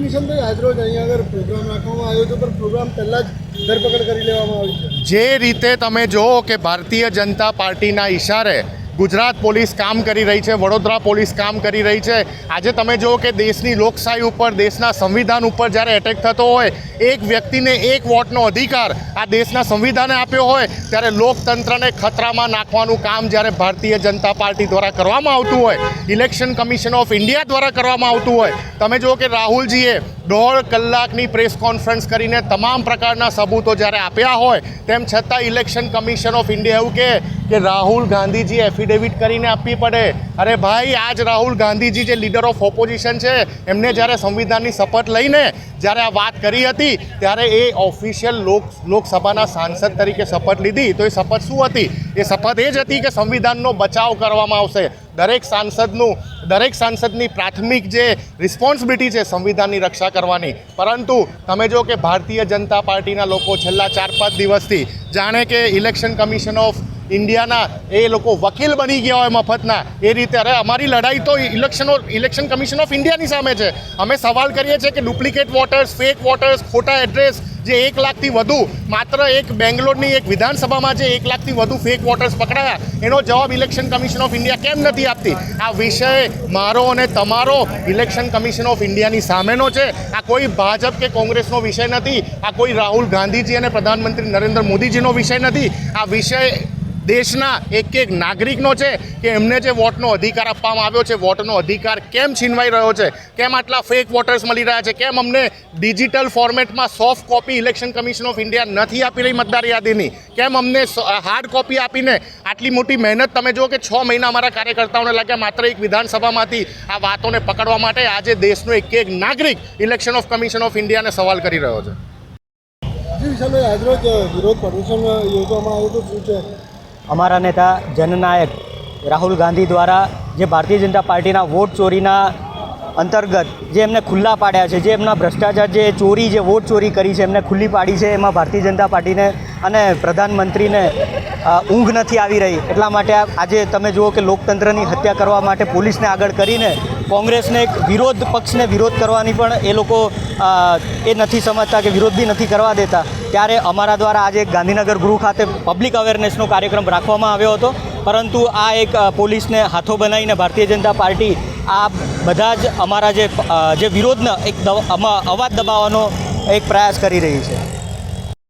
જી નિશાનભાઈ આજરોજ અહીંયા આગળ પ્રોગ્રામ રાખવામાં આવ્યો હતો, પણ પ્રોગ્રામ પહેલાં જ ધરપકડ કરી લેવામાં આવી છે. જે રીતે તમે જુઓ કે ભારતીય જનતા પાર્ટીના ઈશારે ગુજરાત પોલીસ કામ કરી રહી છે, વડોદરા પોલીસ કામ કરી રહી છે. આજે તમે જુઓ કે દેશની લોકશાહી ઉપર, દેશના સંવિધાન ઉપર જ્યારે એટેક થતો હોય, એક વ્યક્તિને એક વોટનો અધિકાર આ દેશના સંવિધાને આપ્યો હોય, ત્યારે લોકતંત્રને ખતરામાં નાખવાનું કામ જ્યારે ભારતીય જનતા પાર્ટી દ્વારા કરવામાં આવતું હોય, ઇલેક્શન કમિશન ઓફ ઇન્ડિયા દ્વારા કરવામાં આવતું હોય. તમે જુઓ કે રાહુલજીએ દોઢ કલાકની પ્રેસ કોન્ફરન્સ કરીને તમામ પ્રકારના સબૂતો જ્યારે આપ્યા હોય, તેમ છતાં ઇલેક્શન કમિશન ઓફ ઇન્ડિયા એવું કહે કે રાહુલ ગાંધીજી એફિડેવિટ કરીને આપવી પડે. અરે ભાઈ, આજ રાહુલ ગાંધીજી જે લીડર ઓફ ઓપોઝિશન છે, એમને જ્યારે સંવિધાનની શપથ લઈને જ્યારે આ વાત કરી હતી, ત્યારે એ ઓફિશિયલ લોક, લોકસભાના સાંસદ તરીકે શપથ લીધી. તો એ શપથ શું હતી? એ શપથ એ જ હતી કે સંવિધાનનો બચાવ કરવામાં આવશે. દરેક સાંસદનું, દરેક સાંસદની પ્રાથમિક જે રિસ્પોન્સિબિલિટી છે સંવિધાનની રક્ષા કરવાની. પરંતુ તમે જો કે ભારતીય જનતા પાર્ટીના લોકો છેલ્લા ચાર પાંચ દિવસથી જાણે કે ઇલેક્શન કમિશન ઓફ ઇન્ડિયાના એ લોકો વકીલ બની ગયા હોય મફતના, એ રીતે. અરે, અમારી લડાઈ તો ઇલેક્શનો, ઇલેક્શન કમિશન ઓફ ઇન્ડિયાની સામે છે. અમે સવાલ કરીએ છીએ કે ડુપ્લિકેટ વોટર્સ, ફેક વોટર્સ, ખોટા એડ્રેસ જે એક લાખથી વધુ, માત્ર એક બેંગ્લોરની એક વિધાનસભામાં જે એક લાખથી વધુ ફેક વોટર્સ પકડાયા, એનો જવાબ ઇલેક્શન કમિશન ઓફ ઇન્ડિયા કેમ નથી આપતી? આ વિષય મારો અને તમારો ઇલેક્શન કમિશન ઓફ ઇન્ડિયાની સામેનો છે. આ કોઈ ભાજપ કે કોંગ્રેસનો વિષય નથી. આ કોઈ રાહુલ ગાંધીજી અને પ્રધાનમંત્રી નરેન્દ્ર મોદીજીનો વિષય નથી. આ વિષય દેશના એક એક નાગરિકનો છે કે એમને જે વોટનો અધિકાર આપવામાં આવ્યો છે, વોટનો અધિકાર કેમ છીનવાઈ રહ્યો છે, કેમ આટલા ફેક વોટર્સ મળી રહ્યા છે, કેમ અમને ડિજિટલ ફોર્મેટમાં soft copy election commission of India નથી આપી રહી મતદાર યાદીની, કેમ અમને હાર્ડ કોપી આપીને આટલી મોટી મહેનત તમે જુઓ કે છ મહિના અમારા કાર્યકર્તાઓને લાગ્યા માત્ર એક વિધાનસભામાંથી આ વાતોને પકડવા માટે આજે દેશનો એક એક નાગરિક ઇલેક્શન ઓફ કમિશન ઓફ ઇન્ડિયાને સવાલ કરી રહ્યો છે. જી વિરોધ પ્રદર્શન યોજવામાં આવ્યું હતું, શું છે? અમારા નેતા જનનાયક રાહુલ ગાંધી દ્વારા જે ભારતીય જનતા પાર્ટીના વોટ ચોરીના અંતર્ગત જે એમને ખુલ્લા પાડ્યા છે, જે એમના ભ્રષ્ટાચાર, જે ચોરી, જે વોટ ચોરી કરી છે, એમને ખુલ્લી પાડી છે, એમાં ભારતીય જનતા પાર્ટીને અને પ્રધાનમંત્રીને ઊંઘ નથી આવી રહી. એટલા માટે આજે તમે જુઓ કે લોકતંત્રની હત્યા કરવા માટે પોલીસને આગળ કરીને કોંગ્રેસને એક વિરોધ પક્ષને વિરોધ કરવાની પણ એ લોકો એ નથી સમજતા કે વિરોધ બી નથી કરવા દેતા. ત્યારે અમારા દ્વારા આજે ગાંધીનગર ગૃહ ખાતે પબ્લિક અવેરનેસનો કાર્યક્રમ રાખવામાં આવ્યો હતો. પરંતુ આ એક પોલીસને હાથો બનાવીને ભારતીય જનતા પાર્ટી આ બધા જ અમારા જે વિરોધનો એક અવાજ દબાવવાનો એક પ્રયાસ કરી રહી છે.